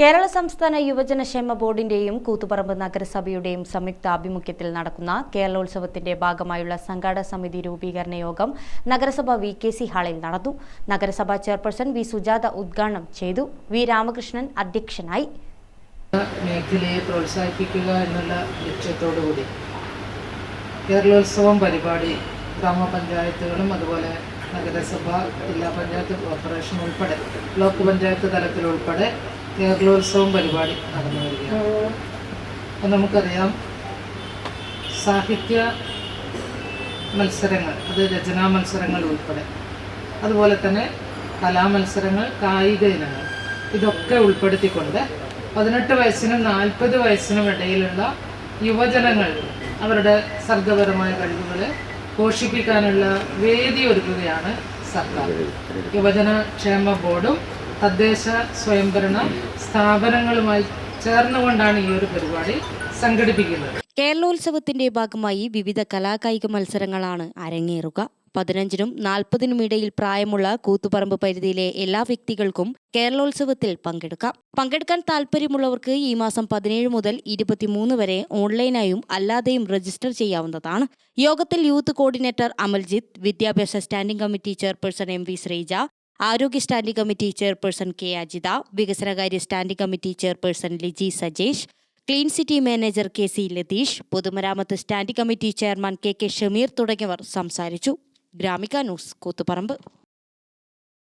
കേരള സംസ്ഥാന യുവജനക്ഷേമ ബോർഡിന്റെയും കൂത്തുപറമ്പ് നഗരസഭയുടെയും സംയുക്ത ആഭിമുഖ്യത്തിൽ നടക്കുന്ന കേരളോത്സവത്തിന്റെ ഭാഗമായുള്ള സംഘാടക സമിതി രൂപീകരണ യോഗം നഗരസഭ വി കെ സി ഹാളിൽ നടന്നു. നഗരസഭാ ചെയർപേഴ്സൺ വി സുജാത ഉദ്ഘാടനം ചെയ്തു. വി രാമകൃഷ്ണൻ അധ്യക്ഷനായി. മേഖലയെ പ്രോത്സാഹിപ്പിക്കുക എന്നുള്ള ലക്ഷ്യത്തോടുകൂടി കേരളോത്സവം പരിപാടി ഗ്രാമപഞ്ചായത്തുകളും അതുപോലെ നഗരസഭ ജില്ലാ പഞ്ചായത്ത് കോർപ്പറേഷൻ ഉൾപ്പെടെ ബ്ലോക്ക് പഞ്ചായത്ത് തലത്തിൽ ഉൾപ്പെടെ കേരളോത്സവം പരിപാടി നടന്നു വരികയാണ്. അപ്പം നമുക്കറിയാം സാഹിത്യ മത്സരങ്ങൾ അത് രചനാ മത്സരങ്ങൾ ഉൾപ്പെടെ. അതുപോലെ തന്നെ കലാമത്സരങ്ങൾ കായിക ഇനങ്ങൾ ഇതൊക്കെ ഉൾപ്പെടുത്തിക്കൊണ്ട് പതിനെട്ട് വയസ്സിനും നാൽപ്പത് വയസ്സിനും ഇടയിലുള്ള യുവജനങ്ങൾ അവരുടെ സർഗപരമായ കഴിവുകളെ പോഷിപ്പിക്കാനുള്ള വേദി ഒരുക്കുകയാണ് സർക്കാർ. യുവജന ക്ഷേമ ബോർഡും തദ്ദേശ സ്വയംഭരണ സ്ഥാപനങ്ങളുമായി ചേർന്നുകൊണ്ടാണ് ഈ ഒരു പരിപാടി സംഘടിപ്പിക്കുന്നത്. കേരളോത്സവത്തിന്റെ ഭാഗമായി വിവിധ കലാകായിക മത്സരങ്ങളാണ് അരങ്ങേറുക. പതിനഞ്ചിനും നാൽപ്പതിനും ഇടയിൽ പ്രായമുള്ള കൂത്തുപറമ്പ് പരിധിയിലെ എല്ലാ വ്യക്തികൾക്കും കേരളോത്സവത്തിൽ പങ്കെടുക്കാം. പങ്കെടുക്കാൻ താല്പര്യമുള്ളവർക്ക് ഈ മാസം പതിനേഴ് മുതൽ ഇരുപത്തിമൂന്ന് വരെ ഓൺലൈനായും അല്ലാതെയും രജിസ്റ്റർ ചെയ്യാവുന്നതാണ്. യോഗത്തിൽ യൂത്ത് കോർഡിനേറ്റർ അമൽജിത്ത് വിദ്യാഭ്യാസ standing committee chairperson M V Sreeja ആരോഗ്യ standing committee chairperson K Ajitha വികസനകാര്യ standing committee chairperson Liji Sajesh clean city manager K C Latheesh പൊതുമരാമത്ത് standing committee chairman K K Shameer തുടങ്ങിയവർ സംസാരിച്ചു. Gramika news Koothuparamba.